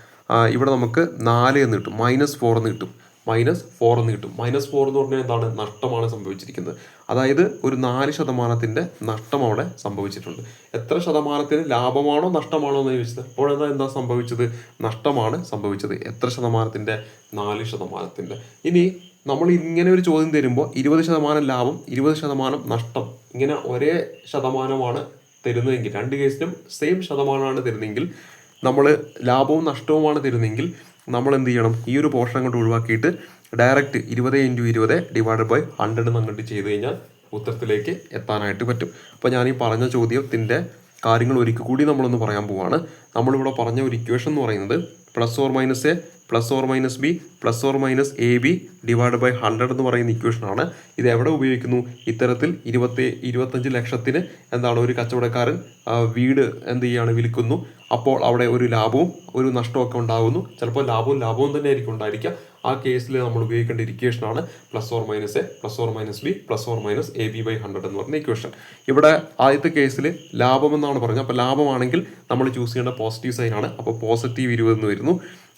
ഇവിടെ നമുക്ക് നാല് എന്ന് കിട്ടും. മൈനസ് ഫോർ എന്ന് കിട്ടും. മൈനസ് ഫോർ എന്ന് കിട്ടും. മൈനസ് ഫോർ എന്ന് പറഞ്ഞാൽ എന്താണ്? നഷ്ടമാണ് സംഭവിച്ചിരിക്കുന്നത്. അതായത് ഒരു നാല് ശതമാനത്തിന്റെ നഷ്ടം അവിടെ സംഭവിച്ചിട്ടുണ്ട്. എത്ര ശതമാനത്തിന് ലാഭമാണോ നഷ്ടമാണോ എന്ന് ചോദിച്ചത്? അപ്പോഴെന്താ എന്താ സംഭവിച്ചത്? നഷ്ടമാണ് സംഭവിച്ചത്. എത്ര ശതമാനത്തിന്റെ? നാല് ശതമാനത്തിന്റെ. ഇനി നമ്മൾ ഇങ്ങനെ ഒരു ചോദ്യം തരുമ്പോൾ ഇരുപത് ശതമാനം ലാഭം ഇരുപത് ശതമാനം നഷ്ടം ഇങ്ങനെ ഒരേ ശതമാനമാണ് തരുന്നതെങ്കിൽ രണ്ട് കേസിലും സെയിം ശതമാനമാണ് തരുന്നതെങ്കിൽ നമ്മൾ ലാഭവും നഷ്ടവുമാണ് തരുന്നതെങ്കിൽ നമ്മൾ എന്ത് ചെയ്യണം? ഈ ഒരു പോർഷൻ അങ്ങോട്ട് ഒഴിവാക്കിയിട്ട് ഡയറക്റ്റ് ഇരുപത് ഇന്റു ഇരുപത് ഡിവൈഡ് ബൈ ഹൺഡ്രഡ് എന്ന് അങ്ങോട്ട് ചെയ്ത് കഴിഞ്ഞാൽ ഉത്തരത്തിലേക്ക് എത്താനായിട്ട് പറ്റും. അപ്പോൾ ഞാൻ ഈ പറഞ്ഞ ചോദ്യത്തിന്റെ കാര്യങ്ങൾ ഒരിക്കൽ കൂടി നമ്മളൊന്ന് പറയാൻ പോവാണ്. നമ്മളിവിടെ പറഞ്ഞ ഒരു ഇക്വേഷൻ എന്ന് പറയുന്നത് plus or minus A plus or minus B plus or minus A B divide by hundred എന്ന് പറയുന്ന ഇക്വേഷനാണ് ഇത് എവിടെ ഉപയോഗിക്കുന്നു? ഇത്തരത്തിൽ ഇരുപത്തി ഇരുപത്തഞ്ച് ലക്ഷത്തിന് എന്താണ് ഒരു കച്ചവടക്കാരൻ വീട് എന്ത് ചെയ്യാണ് വിൽക്കുന്നു. അപ്പോൾ അവിടെ ഒരു ലാഭവും ഒരു നഷ്ടവും ഒക്കെ ഉണ്ടാകുന്നു. ചിലപ്പോൾ ലാഭവും ലാഭവും തന്നെ ആയിരിക്കും ഉണ്ടായിരിക്കുക. ആ കേസിൽ നമ്മൾ ഉപയോഗിക്കേണ്ട ആണ് plus or minus A plus or minus B plus or minus A B by hundred എന്ന് പറഞ്ഞ ഇക്വേഷൻ ഇവിടെ ആദ്യത്തെ കേസിൽ ലാഭം എന്നാണ് പറഞ്ഞത്. അപ്പോൾ ലാഭമാണെങ്കിൽ നമ്മൾ ചൂസ് ചെയ്യേണ്ട പോസിറ്റീവ് സൈൻ ആണ്. അപ്പോൾ പോസിറ്റീവ് ഇരുപത് എന്ന് വരുന്നു.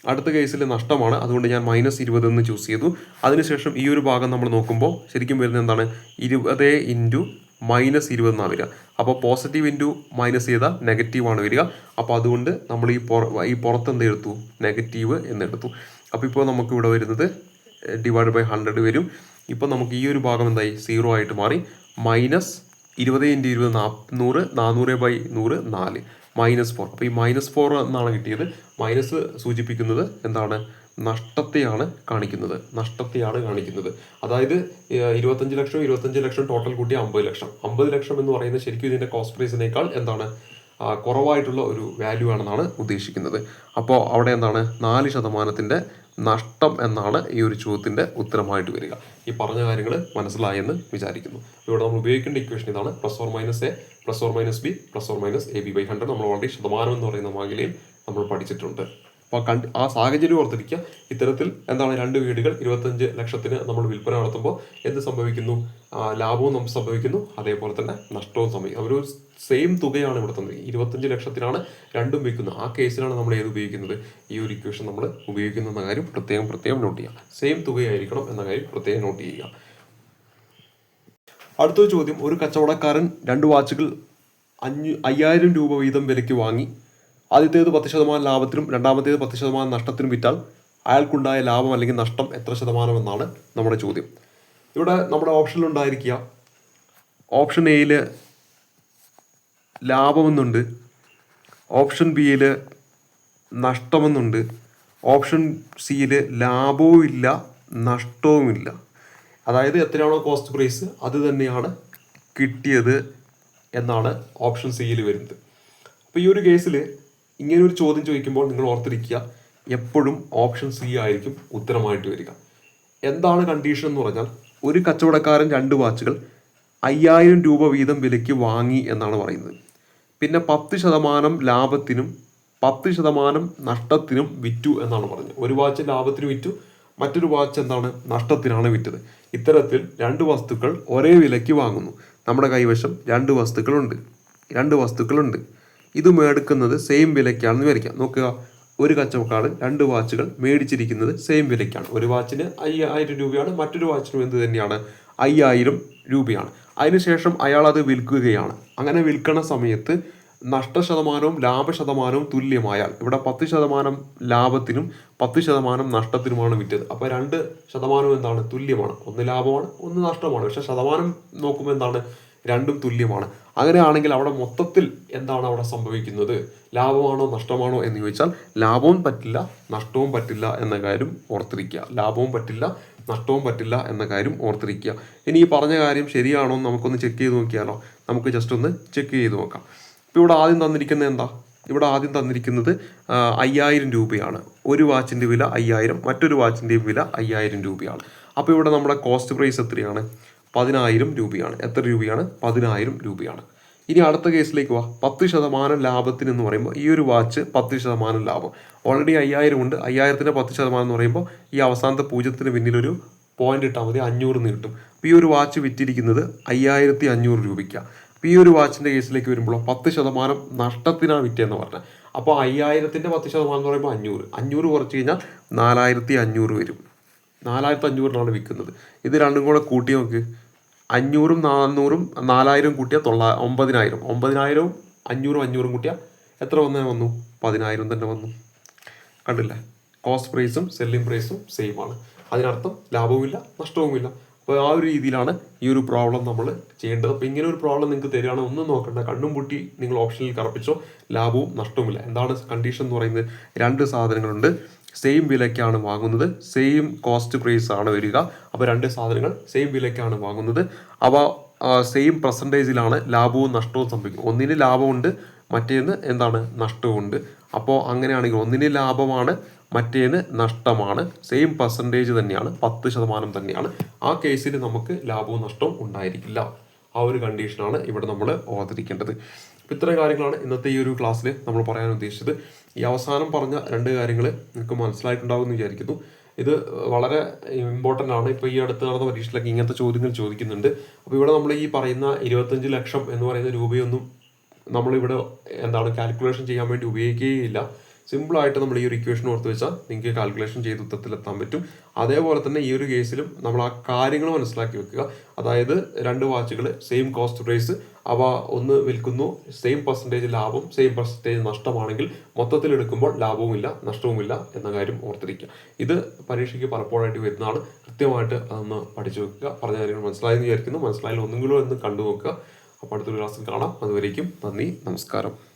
അടുത്ത കേസിൽ നഷ്ടമാണ്. അതുകൊണ്ട് ഞാൻ മൈനസ് ഇരുപത് എന്ന് ചൂസ് ചെയ്തു. അതിനുശേഷം ഈ ഒരു ഭാഗം നമ്മൾ നോക്കുമ്പോൾ ശരിക്കും വരുന്നത് എന്താണ്? ഇരുപത് ഇന്റു മൈനസ് ഇരുപത് എന്നാണ് വരിക. അപ്പോൾ പോസിറ്റീവ് ഇന്റു മൈനസ് ചെയ്താൽ നെഗറ്റീവ് ആണ് വരിക. അപ്പോൾ അതുകൊണ്ട് നമ്മൾ ഈ പുറ ഈ പുറത്ത് എന്ത് എടുത്തു? നെഗറ്റീവ് എന്നെടുത്തു അപ്പോൾ ഇപ്പോൾ നമുക്ക് ഇവിടെ വരുന്നത് ഡിവൈഡ് ബൈ ഹൺഡ്രഡ് വരും. ഇപ്പോൾ നമുക്ക് ഈ ഒരു ഭാഗം എന്തായി? സീറോ ആയിട്ട് മാറി. മൈനസ് ഇരുപത് ഇന്റു ഇരുപത് നാനൂറ് നാനൂറ് ബൈ നൂറ് നാല്. മൈനസ് ഫോർ അപ്പോൾ ഈ മൈനസ് ഫോർ എന്നാണ് കിട്ടിയത്. മൈനസ് സൂചിപ്പിക്കുന്നത് എന്താണ്? നഷ്ടത്തെയാണ് കാണിക്കുന്നത്. നഷ്ടത്തെയാണ് കാണിക്കുന്നത്. അതായത് ഇരുപത്തഞ്ച് ലക്ഷം ഇരുപത്തഞ്ച് ലക്ഷം ടോട്ടൽ കൂട്ടി അമ്പത് ലക്ഷം. അമ്പത് ലക്ഷം എന്ന് പറയുന്നത് ശരിക്കും ഇതിന്റെ കോസ്റ്റ് പ്രൈസിനേക്കാൾ എന്താണ്? കുറവായിട്ടുള്ള ഒരു വാല്യൂ ആണെന്നാണ് ഉദ്ദേശിക്കുന്നത്. അപ്പോൾ അവിടെ എന്താണ്? നാല് ശതമാനത്തിന്റെ നഷ്ടം എന്നാണ് ഈ ഒരു ചോദ്യത്തിന്റെ ഉത്തരമായിട്ട് വരിക. ഈ പറഞ്ഞ കാര്യങ്ങൾ മനസ്സിലായെന്ന് വിചാരിക്കുന്നു. ഇവിടെ നമ്മൾ ഉപയോഗിക്കേണ്ട ഇക്വേഷൻ ഇതാണ് plus or minus A plus or minus B plus or minus A B by hundred നമ്മൾ ഓൾറെഡി ശതമാനം എന്ന് പറയുന്ന മേഖലയിൽ നമ്മൾ പഠിച്ചിട്ടുണ്ട്. അപ്പോൾ കണ്ട് ആ സാഹചര്യം ഓർത്തിരിക്കുക. ഇത്തരത്തിൽ എന്താണ് രണ്ട് വീടുകൾ ഇരുപത്തഞ്ച് ലക്ഷത്തിന് നമ്മൾ വിൽപ്പന നടത്തുമ്പോൾ എന്ത് സംഭവിക്കുന്നു? ലാഭവും നമുക്ക് സംഭവിക്കുന്നു. അതേപോലെ തന്നെ നഷ്ടവും സംഭവിക്കും ഒരു സെയിം തുകയാണ് ഇവിടെ തന്നത് ഇരുപത്തഞ്ച് ലക്ഷത്തിനാണ് രണ്ടും വിൽക്കുന്നത്. ആ കേസിലാണ് നമ്മൾ ഏത് ഉപയോഗിക്കുന്നത്? ഈ ഒരു ഇക്വേഷൻ നമ്മൾ ഉപയോഗിക്കുന്ന കാര്യം പ്രത്യേകം പ്രത്യേകം നോട്ട് ചെയ്യുക. സെയിം തുകയായിരിക്കണം എന്ന കാര്യം പ്രത്യേകം നോട്ട് ചെയ്യുക. അടുത്തൊരു ചോദ്യം. ഒരു കച്ചവടക്കാരൻ രണ്ട് വാച്ചുകൾ അഞ്ഞ് അയ്യായിരം രൂപ വീതം വിലയ്ക്ക് വാങ്ങി. ആദ്യത്തേത് പത്ത് ശതമാനം ലാഭത്തിനും രണ്ടാമത്തേത് പത്ത് ശതമാനം നഷ്ടത്തിനും വിറ്റാൽ അയാൾക്കുണ്ടായ ലാഭം അല്ലെങ്കിൽ നഷ്ടം എത്ര ശതമാനം എന്നാണ് നമ്മുടെ ചോദ്യം. ഇവിടെ നമ്മുടെ ഓപ്ഷനിലുണ്ടായിരിക്കുക ഓപ്ഷൻ എയിൽ ലാഭമെന്നുണ്ട്. ഓപ്ഷൻ ബിയിൽ നഷ്ടമെന്നുണ്ട്. ഓപ്ഷൻ സിയിൽ ലാഭവും ഇല്ല നഷ്ടവുമില്ല അതായത് എത്രയാണോ കോസ്റ്റ് പ്രൈസ് അത് തന്നെയാണ് കിട്ടിയത് എന്നാണ് ഓപ്ഷൻ സിയിൽ വരുന്നത്. അപ്പോൾ ഈ ഒരു കേസിൽ ഇങ്ങനെ ഒരു ചോദ്യം ചോദിക്കുമ്പോൾ നിങ്ങൾ ഓർത്തിരിക്കുക എപ്പോഴും ഓപ്ഷൻ സി ആയിരിക്കും ഉത്തരമായിട്ട് വരിക. എന്താണ് കണ്ടീഷൻ എന്ന് പറഞ്ഞാൽ ഒരു കച്ചവടക്കാരൻ രണ്ട് വാച്ചുകൾ അയ്യായിരം രൂപ വീതം വിലയ്ക്ക് വാങ്ങി എന്നാണ് പറയുന്നത്. പിന്നെ പത്ത് ശതമാനം ലാഭത്തിനും പത്ത് ശതമാനം നഷ്ടത്തിനും വിറ്റു എന്നാണ് പറഞ്ഞത്. ഒരു വാച്ച് ലാഭത്തിന് വിറ്റു മറ്റൊരു വാച്ച് എന്താണ് നഷ്ടത്തിനാണ് വിറ്റത്. ഇത്തരത്തിൽ രണ്ട് വസ്തുക്കൾ ഒരേ വിലയ്ക്ക് വാങ്ങുന്നു. നമ്മുടെ കൈവശം രണ്ട് വസ്തുക്കളുണ്ട്. രണ്ട് വസ്തുക്കളുണ്ട്. ഇത് മേടിക്കുന്നത് സെയിം വിലയ്ക്കാണെന്ന് വിചാരിക്കാം. നോക്കുക ഒരു കച്ചവടക്കാരൻ രണ്ട് വാച്ചുകൾ മേടിച്ചിരിക്കുന്നത് സെയിം വിലയ്ക്കാണ്. ഒരു വാച്ചിന് അയ്യായിരം രൂപയാണ് മറ്റൊരു വാച്ചിനും എന്ത് തന്നെയാണ്? അയ്യായിരം രൂപയാണ്. അതിനുശേഷം അയാൾ അത് വിൽക്കുകയാണ്. അങ്ങനെ വിൽക്കുന്ന സമയത്ത് നഷ്ടശതമാനവും ലാഭശതമാനവും തുല്യമായാൽ ഇവിടെ പത്ത് ശതമാനം ലാഭത്തിനും പത്ത് ശതമാനം നഷ്ടത്തിനുമാണ് വിറ്റത്. അപ്പോൾ രണ്ട് ശതമാനം എന്താണ്? തുല്യമാണ്. ഒന്ന് ലാഭമാണ് ഒന്ന് നഷ്ടമാണ്. പക്ഷേ ശതമാനം നോക്കുമ്പോൾ എന്താണ്? രണ്ടും തുല്യമാണ്. അങ്ങനെയാണെങ്കിൽ അവിടെ മൊത്തത്തിൽ എന്താണ് അവിടെ സംഭവിക്കുന്നത്? ലാഭമാണോ നഷ്ടമാണോ എന്ന് ചോദിച്ചാൽ ലാഭവും പറ്റില്ല നഷ്ടവും പറ്റില്ല എന്ന കാര്യം ഓർത്തിരിക്കുക. ലാഭവും പറ്റില്ല നഷ്ടവും പറ്റില്ല എന്ന കാര്യം ഓർത്തിരിക്കുക. ഇനി ഈ പറഞ്ഞ കാര്യം ശരിയാണോ എന്ന് നമുക്കൊന്ന് ചെക്ക് ചെയ്ത് നോക്കിയാലോ? നമുക്ക് ജസ്റ്റ് ഒന്ന് ചെക്ക് ചെയ്ത് നോക്കാം. ഇപ്പോൾ ഇവിടെ ആദ്യം തന്നിരിക്കുന്നത് എന്താ? ഇവിടെ ആദ്യം തന്നിരിക്കുന്നത് അയ്യായിരം രൂപയാണ്. ഒരു വാച്ചിന്റെ വില അയ്യായിരം മറ്റൊരു വാച്ചിന്റെയും വില അയ്യായിരം രൂപയാണ്. അപ്പോൾ ഇവിടെ നമ്മുടെ കോസ്റ്റ് പ്രൈസ് എത്രയാണ്? പതിനായിരം രൂപയാണ്. എത്ര രൂപയാണ്? പതിനായിരം രൂപയാണ്. ഇനി അടുത്ത കേസിലേക്ക് വാ. പത്ത് ശതമാനം ലാഭത്തിന് എന്ന് പറയുമ്പോൾ ഈ ഒരു വാച്ച് പത്ത് ശതമാനം ലാഭം. ഓൾറെഡി അയ്യായിരം ഉണ്ട്. അയ്യായിരത്തിന്റെ പത്ത് ശതമാനം എന്ന് പറയുമ്പോൾ ഈ അവസാനത്തെ പൂജ്യത്തിന് പിന്നിലൊരു പോയിന്റ് ഇട്ടാൽ മതി. അഞ്ഞൂറ് എന്ന് കിട്ടും. അപ്പോൾ ഈ ഒരു വാച്ച് വിറ്റിരിക്കുന്നത് അയ്യായിരത്തി അഞ്ഞൂറ് രൂപയ്ക്കാണ് അപ്പോൾ ഈ ഒരു വാച്ചിന്റെ കേസിലേക്ക് വരുമ്പോൾ പത്ത് ശതമാനം നഷ്ടത്തിനാണ് വിറ്റതെന്ന് പറഞ്ഞത് അപ്പോൾ അയ്യായിരത്തിന്റെ പത്ത് ശതമാനം എന്ന് പറയുമ്പോൾ അഞ്ഞൂറ്. അഞ്ഞൂറ് കുറച്ച് കഴിഞ്ഞാൽ നാലായിരത്തി അഞ്ഞൂറ് വരും. നാലായിരത്തി അഞ്ഞൂറിനാണ് വിൽക്കുന്നത്. ഇത് രണ്ടും കൂടെ കൂട്ടി നോക്ക്. അഞ്ഞൂറും നാനൂറും നാലായിരം കൂട്ടിയാൽ തൊള്ള ഒമ്പതിനായിരം. ഒമ്പതിനായിരവും അഞ്ഞൂറും അഞ്ഞൂറും കൂട്ടിയ എത്ര വന്നേ വന്നു? പതിനായിരം തന്നെ വന്നു. കണ്ടില്ല? കോസ്റ്റ് പ്രൈസും സെല്ലിംഗ് പ്രൈസും സെയിം ആണ്. അതിനർത്ഥം ലാഭവുമില്ല നഷ്ടവുമില്ല. അപ്പോൾ ആ ഒരു രീതിയിലാണ് ഈ ഒരു പ്രോബ്ലം നമ്മൾ ചെയ്യേണ്ടത്. അപ്പോൾ ഇങ്ങനെ ഒരു പ്രോബ്ലം നിങ്ങൾക്ക് തരികയാണ് ഒന്നും നോക്കണ്ട. കണ്ണും പൂട്ടി നിങ്ങൾ ഓപ്ഷനിൽ കറപ്പിച്ചോ ലാഭവും നഷ്ടവുമില്ല. എന്താണ് കണ്ടീഷൻ എന്ന് പറയുന്നത്? രണ്ട് സാധനങ്ങളുണ്ട്. സെയിം വിലയ്ക്കാണ് വാങ്ങുന്നത് സെയിം കോസ്റ്റ് പ്രൈസ് ആണ് വരിക. അപ്പോൾ രണ്ട് സാധനങ്ങൾ സെയിം വിലയ്ക്കാണ് വാങ്ങുന്നത്. അവ സെയിം പെർസെന്റേജിലാണ് ലാഭവും നഷ്ടവും സംഭവിക്കുന്നത്. ഒന്നിന് ലാഭമുണ്ട് മറ്റേന്ന് എന്താണ് നഷ്ടമുണ്ട് അപ്പോൾ അങ്ങനെയാണെങ്കിൽ ഒന്നിന് ലാഭമാണ് മറ്റേന് നഷ്ടമാണ്. സെയിം പെർസെന്റേജ് തന്നെയാണ് പത്ത് ശതമാനം തന്നെയാണ്. ആ കേസിൽ നമുക്ക് ലാഭവും നഷ്ടവും ഉണ്ടായിരിക്കില്ല. ആ ഒരു കണ്ടീഷനാണ് ഇവിടെ നമ്മൾ ഓർത്തിരിക്കേണ്ടത് അപ്പോൾ ഇത്രയും കാര്യങ്ങളാണ് ഇന്നത്തെ ഈ ഒരു ക്ലാസ്സിൽ നമ്മൾ പറയാൻ ഉദ്ദേശിച്ചത്. ഈ അവസാനം പറഞ്ഞ രണ്ട് കാര്യങ്ങൾ നിങ്ങൾക്ക് മനസ്സിലായിട്ടുണ്ടാകും എന്ന് വിചാരിക്കുന്നു. ഇത് വളരെ ഇമ്പോർട്ടന്റ് ആണ്. ഇപ്പോൾ ഈ അടുത്ത് നടന്ന പരീക്ഷയിലൊക്കെ ഇങ്ങനത്തെ ചോദ്യങ്ങൾ ചോദിക്കുന്നുണ്ട്. അപ്പോൾ ഇവിടെ നമ്മൾ ഈ പറയുന്ന ഇരുപത്തഞ്ച് ലക്ഷം എന്ന് പറയുന്ന രൂപയൊന്നും നമ്മളിവിടെ എന്താണ് കാൽക്കുലേഷൻ ചെയ്യാൻ വേണ്ടി ഉപയോഗിക്കുകയില്ല. സിമ്പിളായിട്ട് നമ്മൾ ഈ ഒരു ഇക്വേഷൻ ഓർത്ത് വെച്ചാൽ നിങ്ങൾക്ക് കാൽക്കുലേഷൻ ചെയ്ത് ഉത്തരത്തിലെത്താൻ പറ്റും. അതേപോലെ തന്നെ ഈ ഒരു കേസിലും നമ്മൾ ആ കാര്യങ്ങൾ മനസ്സിലാക്കി വെക്കുക. അതായത് രണ്ട് വാച്ചുകൾ സെയിം കോസ്റ്റ് പ്രൈസ് അവ ഒന്ന് വിൽക്കുന്നു സെയിം പെർസെന്റേജ് ലാഭം സെയിം പെർസെന്റേജ് നഷ്ടമാണെങ്കിൽ മൊത്തത്തിൽ എടുക്കുമ്പോൾ ലാഭവുമില്ല നഷ്ടവുമില്ല എന്ന കാര്യം ഓർത്തിരിക്കുക. ഇത് പരീക്ഷയ്ക്ക് പലപ്പോഴായിട്ട് വരുന്നതാണ്. കൃത്യമായിട്ട് അതൊന്ന് പഠിച്ചു വെക്കുക. പറഞ്ഞ കാര്യങ്ങൾ മനസ്സിലായെന്ന് വിചാരിക്കുന്നു. മനസ്സിലായാലും ഒന്നും കൂടെ ഒന്ന് കണ്ടു നോക്കുക അപ്പോൾ അടുത്തൊരു ക്ലാസ്സിൽ കാണാം. അതുവരേക്കും നന്ദി നമസ്കാരം.